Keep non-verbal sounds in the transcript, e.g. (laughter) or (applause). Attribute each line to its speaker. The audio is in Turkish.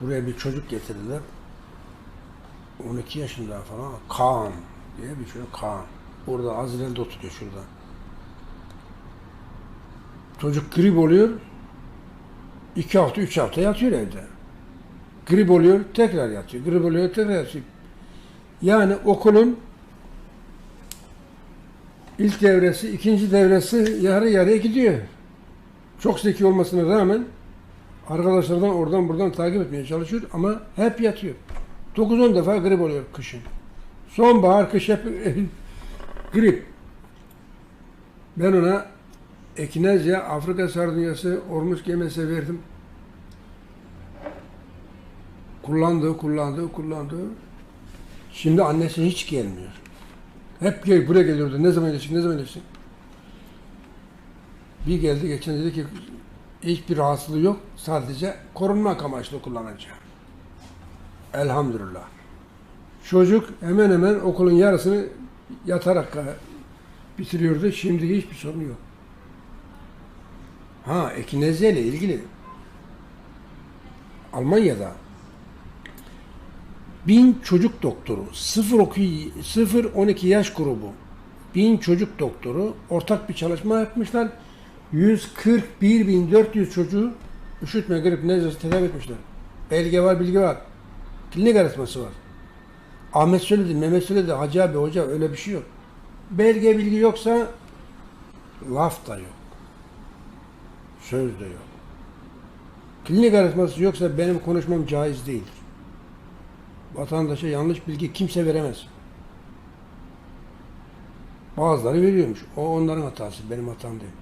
Speaker 1: Buraya bir çocuk getirdiler. 12 yaşında falan. Kaan diye bir çocuk. Kaan. Burada Azrail'de oturuyor şurada. Çocuk grip oluyor. 2 hafta, 3 hafta yatıyor evde. Grip oluyor, tekrar yatıyor. Grip oluyor, tekrar yatıyor. Yani okulun ilk devresi, ikinci devresi yarı yarıya gidiyor. Çok zeki olmasına rağmen arkadaşlardan oradan buradan takip etmeye çalışıyor ama hep yatıyor. 9-10 defa grip oluyor kışın. Sonbahar, kış hep (laughs) grip. Ben ona Ekinezya, Afrika sardunyası, ormus gemesi verdim. Kullandı, kullandı, kullandı. Şimdi annesi hiç gelmiyor. Hep gel, buraya geliyordu. Ne zaman iyileşecek, ne zaman iyileşecek? Bir geldi geçen dedi ki hiçbir rahatsızlığı yok. Sadece korunmak amaçlı kullanacağım. Elhamdülillah. Çocuk hemen hemen okulun yarısını yatarak e, bitiriyordu. Şimdi hiçbir sorun yok. Ha, ekinezya ile ilgili Almanya'da bin çocuk doktoru 0-12 yaş grubu bin çocuk doktoru ortak bir çalışma yapmışlar. 141.400 çocuğu üşütme, grip, nezlesi tedavi etmişler. Belge var, bilgi var. Klinik arasması var. Ahmet söyledi, Mehmet söyledi, Hacı abi, hoca öyle bir şey yok. Belge, bilgi yoksa laf da yok. Söz de yok. Klinik arasması yoksa benim konuşmam caiz değildir. Vatandaşa yanlış bilgi kimse veremez. Bazıları veriyormuş. O onların hatası, benim hatam değil.